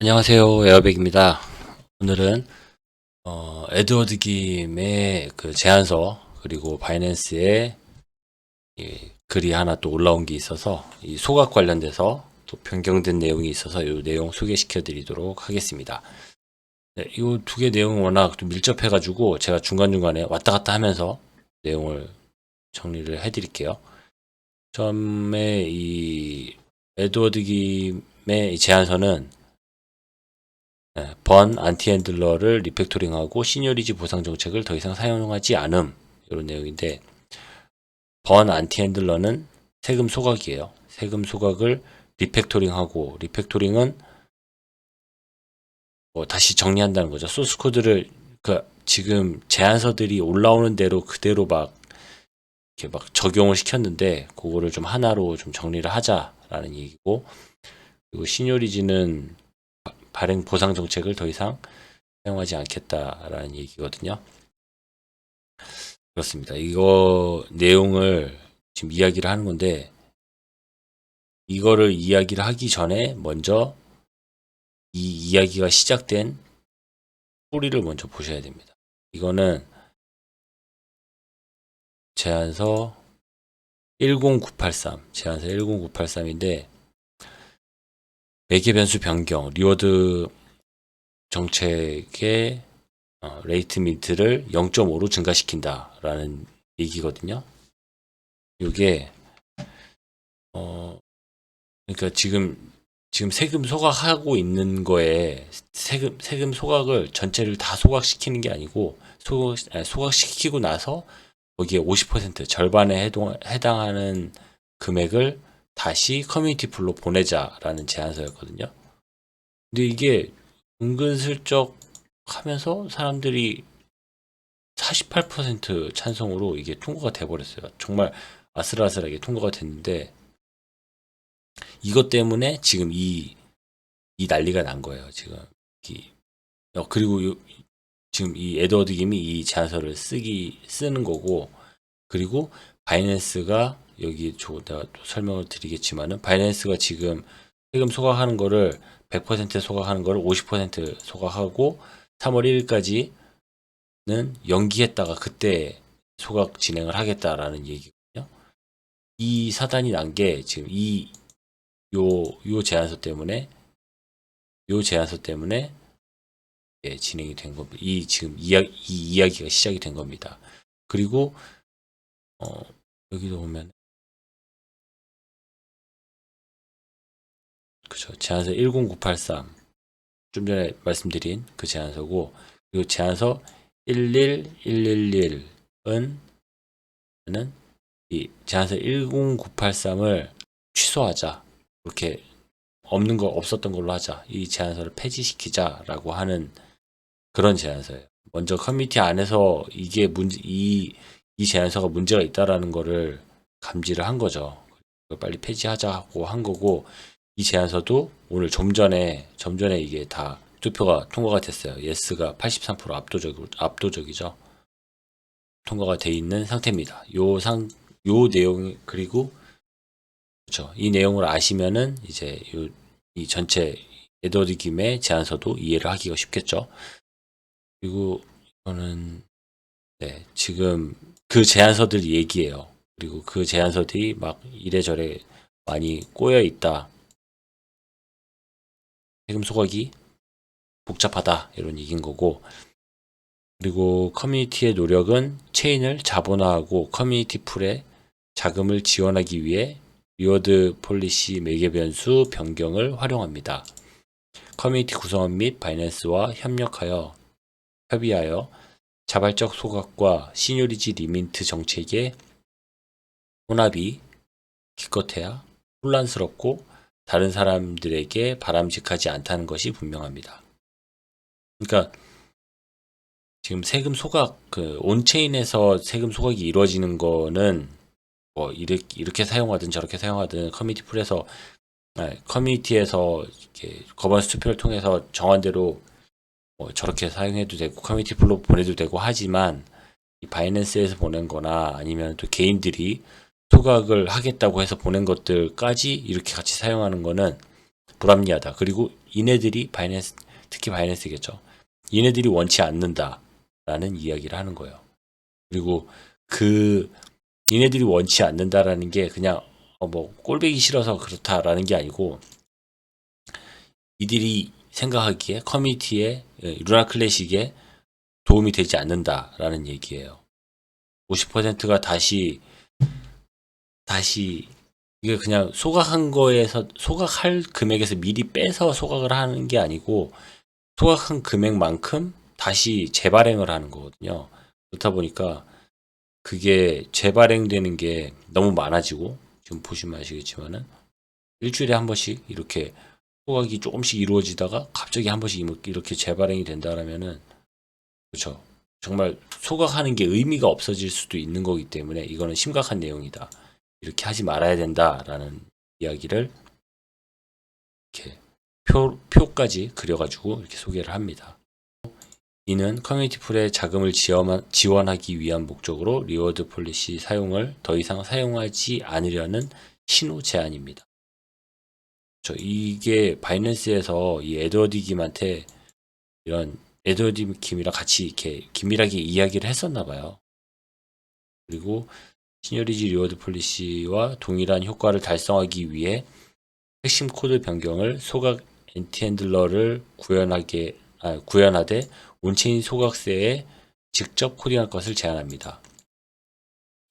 안녕하세요. 에어백입니다. 오늘은 어, 에드워드 김의 그 제안서 그리고 바이낸스에 이 글이 하나 또 올라온 게 있어서 이 소각 관련돼서 또 변경된 내용이 있어서 이 내용 소개시켜 드리도록 하겠습니다. 네, 이두 개 내용은 워낙 좀 밀접해가지고 제가 중간중간에 왔다 갔다 하면서 내용을 정리를 해드릴게요. 처음에 이 에드워드 김의 이 제안서는 네, 번 안티핸들러를 리팩토링하고 시니어리지 보상 정책을 더 이상 사용하지 않음 이런 내용인데 번 안티핸들러는 세금 소각이에요. 세금 소각을 리팩토링하고 리팩토링은 뭐 다시 정리한다는 거죠. 소스 코드를 그 지금 제안서들이 올라오는 대로 그대로 막 이렇게 막 적용을 시켰는데 그거를 좀 하나로 좀 정리를 하자라는 얘기고 그리고 시니어리지는 발행 보상 정책을 더 이상 사용하지 않겠다라는 얘기거든요. 그렇습니다. 이거 내용을 지금 이야기를 하는 건데 이거를 이야기를 하기 전에 먼저 이 이야기가 시작된 뿌리를 먼저 보셔야 됩니다. 이거는 제안서 10983, 제안서 10983인데 매개 변수 변경, 리워드 정책의 어, 레이트 민트를 0.5로 증가시킨다라는 얘기거든요. 이게 어 그러니까 지금 지금 세금 소각하고 있는 거에 세금 세금 소각을 전체를 다 소각시키는 게 아니고 소, 아니, 소각시키고 나서 거기에 50% 절반에 해당하는 금액을 다시 커뮤니티 풀로 보내자라는 제안서였거든요. 근데 이게 은근슬쩍 하면서 사람들이 48% 찬성으로 이게 통과가 돼버렸어요. 정말 아슬아슬하게 통과가 됐는데 이것 때문에 지금 이, 이 난리가 난 거예요. 지금 이, 어, 그리고 요, 지금 이 에드워드 김이 이 제안서를 쓰기 쓰는 거고 그리고 바이낸스가 여기 저 내가 또 설명을 드리겠지만은 바이낸스가 지금 세금 소각하는 거를 100% 소각하는 거를 50% 소각하고 3월 1일까지는 연기했다가 그때 소각 진행을 하겠다라는 얘기거든요. 이 사단이 난 게 지금 이 요 요 제안서 때문에 요 제안서 때문에 예, 진행이 된 겁니다. 이 지금 이야, 이 이야기가 시작이 된 겁니다. 그리고 어, 여기도 보면 그죠 제안서 10983 좀 전에 말씀드린 그 제안서고 그리고 제안서 111111은 이 제안서 10983을 취소하자 이렇게 없는 거 없었던 걸로 하자 이 제안서를 폐지시키자라고 하는 그런 제안서예요. 먼저 커뮤니티 안에서 이게 문제 이, 이 제안서가 문제가 있다라는 거를 감지를 한 거죠. 빨리 폐지하자고 한 거고 이 제안서도 오늘 좀 전에 좀 전에 이게 다 투표가 통과가 됐어요. 예스가 83% 압도적 압도적이죠. 통과가 돼 있는 상태입니다. 요 상 요 내용 그리고 그렇죠. 이 내용을 아시면은 이제 요, 이 전체 에드워드 김의 제안서도 이해를 하기가 쉽겠죠. 그리고 이거는 네, 지금 그 제안서들 얘기예요. 그리고 그 제안서들이 막 이래저래 많이 꼬여 있다. 세금 소각이 복잡하다 이런 얘기인 거고 그리고 커뮤니티의 노력은 체인을 자본화하고 커뮤니티 풀에 자금을 지원하기 위해 리워드 폴리시 매개 변수 변경을 활용합니다. 커뮤니티 구성원 및 바이낸스와 협력하여 협의하여 자발적 소각과 시뇰리지 리민트 정책의 혼합이 기껏해야 혼란스럽고 다른 사람들에게 바람직하지 않다는 것이 분명합니다. 그러니까 지금 세금 소각 그 온체인에서 세금 소각이 이루어지는 거는 뭐 이렇게, 이렇게 사용하든 저렇게 사용하든 커뮤니티 풀에서 커뮤니티에서 이렇게 거버넌스 투표를 통해서 정한 대로 뭐 저렇게 사용해도 되고 커뮤니티 풀로 보내도 되고 하지만 이 바이낸스에서 보낸 거나 아니면 또 개인들이 소각을 하겠다고 해서 보낸 것들까지 이렇게 같이 사용하는 거는 불합리하다. 그리고 이네들이 바이낸스, 특히 바이낸스겠죠. 이네들이 원치 않는다라는 이야기를 하는 거예요. 그리고 그 이네들이 원치 않는다라는 게 그냥 어, 뭐 꼴배기 싫어서 그렇다라는 게 아니고 이들이 생각하기에 커뮤니티에 예, 루나 클래식에 도움이 되지 않는다라는 얘기예요. 50%가 다시 다시 이게 그냥 소각한 거에서 소각할 금액에서 미리 빼서 소각을 하는 게 아니고 소각한 금액만큼 다시 재발행을 하는 거거든요. 그렇다 보니까 그게 재발행되는 게 너무 많아지고 지금 보시면 아시겠지만은 일주일에 한 번씩 이렇게 소각이 조금씩 이루어지다가 갑자기 한 번씩 이렇게 재발행이 된다라면은 그렇죠. 정말 소각하는 게 의미가 없어질 수도 있는 거기 때문에 이거는 심각한 내용이다. 이렇게 하지 말아야 된다라는 이야기를 이렇게 표, 표까지 그려가지고 이렇게 소개를 합니다. 이는 커뮤니티 풀에 자금을 지원, 지원하기 위한 목적으로 리워드 폴리시 사용을 더 이상 사용하지 않으려는 신호 제안입니다. 저 이게 바이낸스에서 이 에드워드 김한테 이런 에드워드 김이랑 같이 이렇게 긴밀하게 이야기를 했었나 봐요. 그리고 시니어리지 리워드 폴리시와 동일한 효과를 달성하기 위해 핵심 코드 변경을 소각 엔티핸들러를 구현하게 아, 구현하되 온체인 소각세에 직접 코딩할 것을 제안합니다.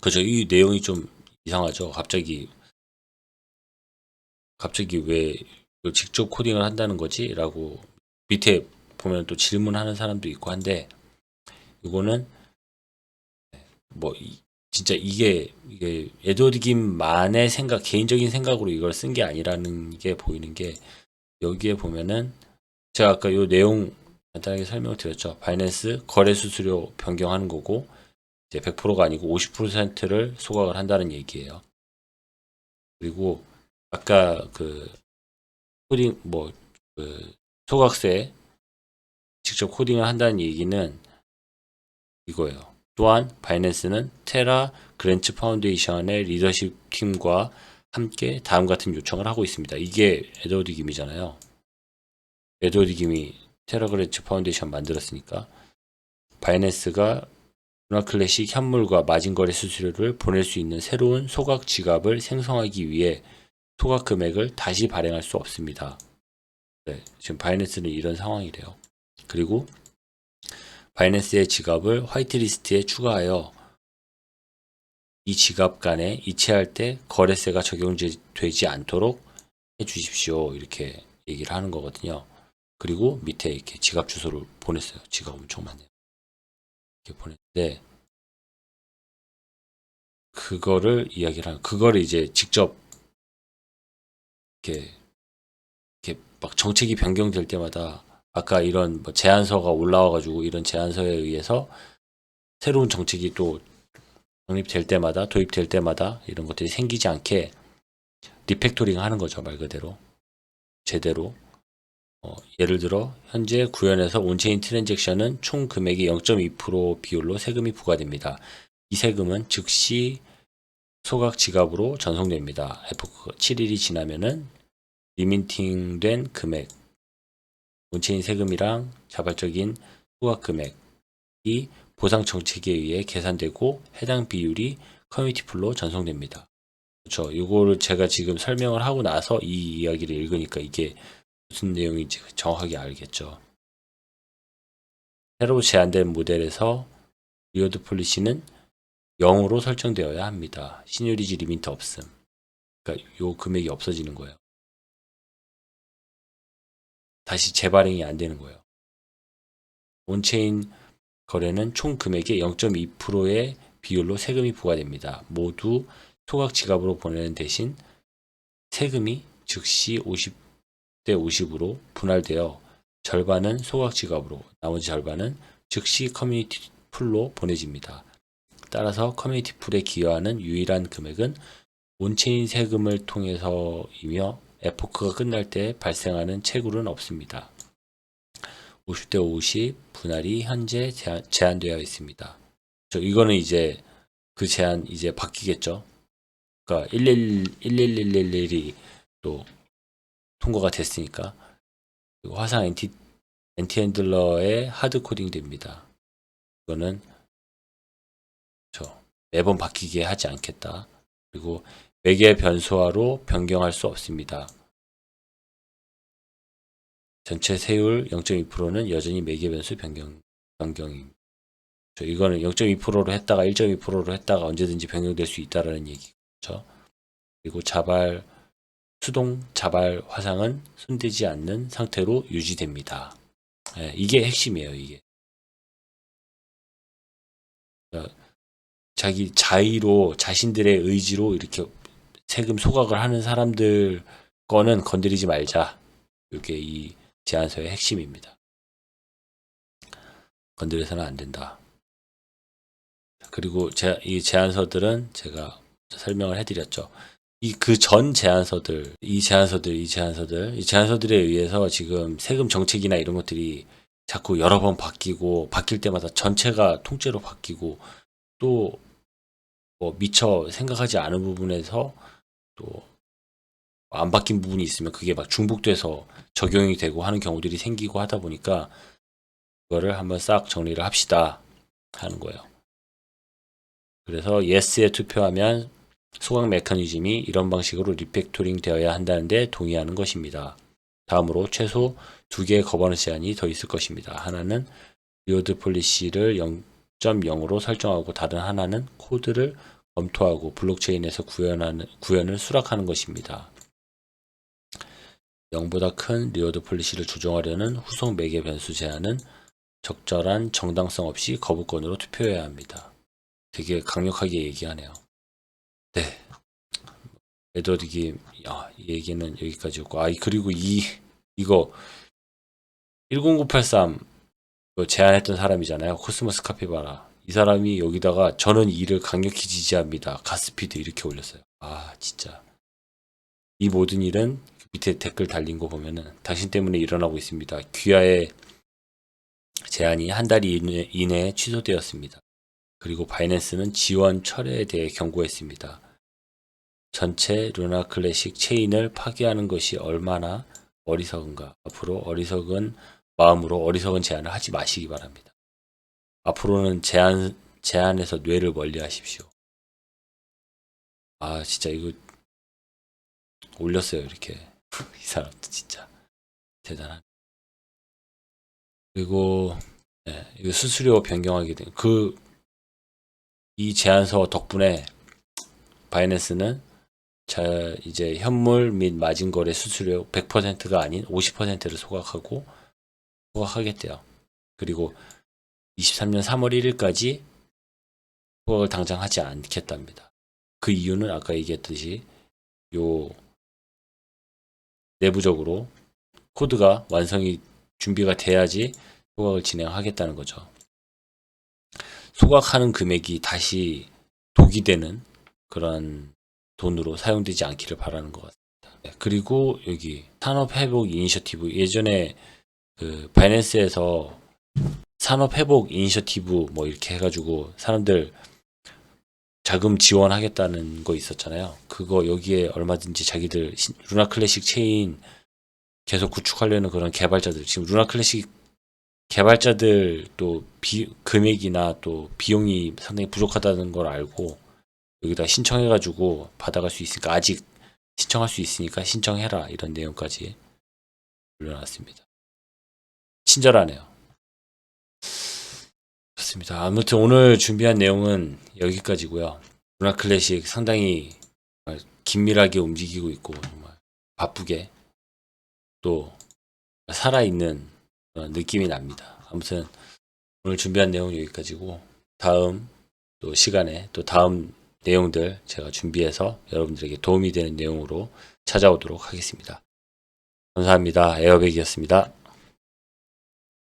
그죠? 이 내용이 좀 이상하죠. 갑자기 갑자기 왜 직접 코딩을 한다는 거지? 라고 밑에 보면 또 질문하는 사람도 있고 한데 이거는 뭐 이- 진짜 이게 이게 에드워드 김만의 생각 개인적인 생각으로 이걸 쓴 게 아니라는 게 보이는 게 여기에 보면은 제가 아까 요 내용 간단하게 설명을 드렸죠. 바이낸스 거래 수수료 변경하는 거고 이제 100%가 아니고 50%를 소각을 한다는 얘기예요. 그리고 아까 그 코딩 뭐 그 소각세 직접 코딩을 한다는 얘기는 이거예요. 또한 바이낸스는 테라 그랜츠 파운데이션의 리더십 팀과 함께 다음 같은 요청을 하고 있습니다. 이게 에드워드 김이잖아요. 에드워드 김이 테라 그랜츠 파운데이션 만들었으니까 바이낸스가 루나 클래식 현물과 마진거래 수수료를 보낼 수 있는 새로운 소각 지갑을 생성하기 위해 소각 금액을 다시 발행할 수 없습니다. 네, 지금 바이낸스는 이런 상황이래요. 그리고 바이낸스의 지갑을 화이트리스트에 추가하여 이 지갑 간에 이체할 때 거래세가 적용되지 않도록 해 주십시오. 이렇게 얘기를 하는 거거든요. 그리고 밑에 이렇게 지갑 주소를 보냈어요. 지갑 엄청 많네요. 이렇게 보냈는데 그거를 이야기를 하는 그거를 이제 직접 이렇게 이렇게 막 정책이 변경될 때마다 아까 이런 뭐 제안서가 올라와가지고 이런 제안서에 의해서 새로운 정책이 또 정립될 때마다 도입될 때마다 이런 것들이 생기지 않게 리팩토링 하는 거죠 말 그대로 제대로 어, 예를 들어 현재 구현에서 온체인 트랜잭션은 총 금액의 0.2% 비율로 세금이 부과됩니다. 이 세금은 즉시 소각 지갑으로 전송됩니다. 에포크 7일이 지나면은 리민팅된 금액 온체인 세금이랑 자발적인 소각 금액이 보상 정책에 의해 계산되고 해당 비율이 커뮤니티 풀로 전송됩니다. 그렇죠. 이거를 제가 지금 설명을 하고 나서 이 이야기를 읽으니까 이게 무슨 내용인지 정확하게 알겠죠. 새로 제안된 모델에서 리워드 폴리시는 0으로 설정되어야 합니다. 시니어리지 리미트 없음. 그러니까 요 금액이 없어지는 거예요. 다시 재발행이 안 되는 거예요. 온체인 거래는 총 금액의 0.2%의 비율로 세금이 부과됩니다. 모두 소각 지갑으로 보내는 대신 세금이 즉시 50대 50으로 분할되어 절반은 소각 지갑으로 나머지 절반은 즉시 커뮤니티 풀로 보내집니다. 따라서 커뮤니티 풀에 기여하는 유일한 금액은 온체인 세금을 통해서이며 에포크가 끝날 때 발생하는 채굴은 없습니다. 50대 50 분할이 현재 제한, 제한되어 있습니다. 저 이거는 이제 그 제한 이제 바뀌겠죠. 그러니까 111 11111이 또 통과가 됐으니까 그리고 화상 엔티 엔티 핸들러의 하드 코딩 됩니다. 이거는 저 매번 바뀌게 하지 않겠다. 그리고 매개 변수화로 변경할 수 없습니다. 전체 세율 0.2%는 여전히 매개 변수 변경 변경입니다. 저 이거는 0.2%로 했다가 1.2%로 했다가 언제든지 변경될 수 있다라는 얘기죠. 그리고 자발 수동 자발 화상은 손대지 않는 상태로 유지됩니다. 예, 이게 핵심이에요. 이게 어, 자기 자의로 자신들의 의지로 이렇게 세금 소각을 하는 사람들 거는 건드리지 말자. 이게 이 제안서의 핵심입니다. 건드려서는 안 된다. 그리고 제, 이 제안서들은 제가 설명을 해드렸죠. 이 그 전 제안서들, 이 제안서들, 이 제안서들, 이 제안서들에 의해서 지금 세금 정책이나 이런 것들이 자꾸 여러 번 바뀌고 바뀔 때마다 전체가 통째로 바뀌고 또 뭐 미처 생각하지 않은 부분에서 또 안 바뀐 부분이 있으면 그게 막 중복돼서 적용이 되고 하는 경우들이 생기고 하다 보니까 그거를 한번 싹 정리를 합시다 하는 거예요. 그래서 yes에 투표하면 소각 메커니즘이 이런 방식으로 리팩토링 되어야 한다는데 동의하는 것입니다. 다음으로 최소 두 개의 거버넌스 제한이 더 있을 것입니다. 하나는 리오드 폴리시를 0.0으로 설정하고 다른 하나는 코드를 검토하고 블록체인에서 구현하는, 구현을 수락하는 것입니다. 0보다 큰 리오드 폴리시를 조정하려는 후속 매개 변수 제한은 적절한 정당성 없이 거부권으로 투표해야 합니다. 되게 강력하게 얘기하네요. 네. 야, 이 얘기는 여기까지였고, 아, 그리고 이, 이거, 10983, 제안했던 사람이잖아요. 코스모스 카피바라. 이 사람이 여기다가 저는 이를 강력히 지지합니다. 가스피드 이렇게 올렸어요. 아, 진짜. 이 모든 일은 밑에 댓글 달린 거 보면은 당신 때문에 일어나고 있습니다. 귀하의 제안이 한 달 이내, 이내에 취소되었습니다. 그리고 바이낸스는 지원 철회에 대해 경고했습니다. 전체 루나 클래식 체인을 파괴하는 것이 얼마나 어리석은가. 앞으로 어리석은 마음으로 어리석은 제안을 하지 마시기 바랍니다. 앞으로는 제안, 제안에서 뇌를 멀리 하십시오. 아, 진짜 이거 올렸어요, 이렇게. 이 사람도 진짜 대단한. 그리고, 네, 이거 수수료 변경하게 된, 그, 이 제안서 덕분에 바이낸스는 자, 이제 현물 및 마진 거래 수수료 100%가 아닌 50%를 소각하고 소각하겠대요. 그리고 23년 3월 1일까지 소각을 당장 하지 않겠답니다. 그 이유는 아까 얘기했듯이 요 내부적으로 코드가 완성이 준비가 돼야지 소각을 진행하겠다는 거죠. 소각하는 금액이 다시 독이 되는 그런 돈으로 사용되지 않기를 바라는 것 같습니다. 네, 그리고 여기 산업회복 이니셔티브 예전에 그 바이낸스에서 산업 회복 이니셔티브 뭐 이렇게 해가지고 사람들 자금 지원하겠다는 거 있었잖아요. 그거 여기에 얼마든지 자기들 신- 루나 클래식 체인 계속 구축하려는 그런 개발자들 지금 루나 클래식 개발자들 또 비, 금액이나 또 비용이 상당히 부족하다는 걸 알고 여기다 신청해가지고 받아갈 수 있으니까 아직 신청할 수 있으니까 신청해라 이런 내용까지 올려놨습니다. 친절하네요. 좋습니다. 아무튼 오늘 준비한 내용은 여기까지고요. 루나 클래식 상당히 긴밀하게 움직이고 있고 정말 바쁘게 또 살아있는 느낌이 납니다. 아무튼 오늘 준비한 내용은 여기까지고 다음 또 시간에 또 다음 내용들 제가 준비해서 여러분들에게 도움이 되는 내용으로 찾아오도록 하겠습니다. 감사합니다. 에어백이었습니다.